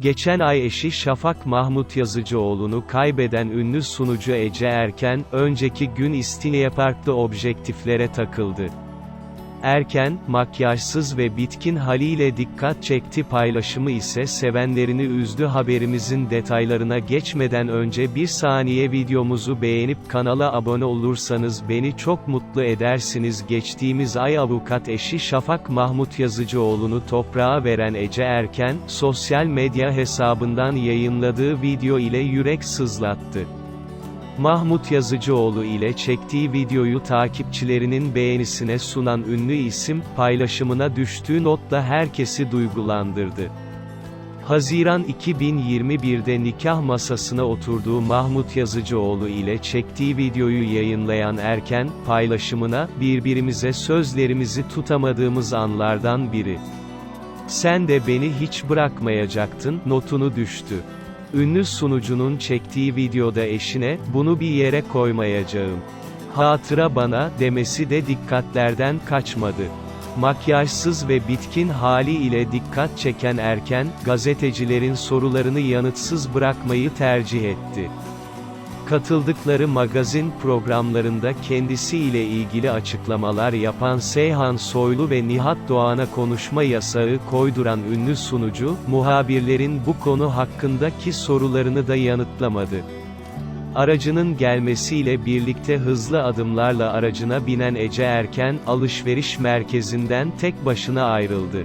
Geçen ay eşi Şafak Mahmut Yazıcıoğlu'nu kaybeden ünlü sunucu Ece Erken, önceki gün İstinye Park'ta objektiflere takıldı. Erken, makyajsız ve bitkin haliyle dikkat çekti. Paylaşımı ise sevenlerini üzdü. Haberimizin detaylarına geçmeden önce bir saniye videomuzu beğenip kanala abone olursanız beni çok mutlu edersiniz. Geçtiğimiz ay avukat eşi Şafak Mahmut Yazıcıoğlu'nu toprağa veren Ece Erken, sosyal medya hesabından yayınladığı video ile yürek sızlattı. Mahmut Yazıcıoğlu ile çektiği videoyu takipçilerinin beğenisine sunan ünlü isim, paylaşımına düştüğü notla herkesi duygulandırdı. Haziran 2021'de nikah masasına oturduğu Mahmut Yazıcıoğlu ile çektiği videoyu yayınlayan Erken, paylaşımına, birbirimize sözlerimizi tutamadığımız anlardan biri. Sen de beni hiç bırakmayacaktın, notunu düştü. Ünlü sunucunun çektiği videoda eşine, bunu bir yere koymayacağım. Hatıra bana, demesi de dikkatlerden kaçmadı. Makyajsız ve bitkin hali ile dikkat çeken Erken, gazetecilerin sorularını yanıtsız bırakmayı tercih etti. Katıldıkları magazin programlarında kendisiyle ilgili açıklamalar yapan Seyhan Soylu ve Nihat Doğan'a konuşma yasağı koyduran ünlü sunucu, muhabirlerin bu konu hakkındaki sorularını da yanıtlamadı. Aracının gelmesiyle birlikte hızlı adımlarla aracına binen Ece Erken, alışveriş merkezinden tek başına ayrıldı.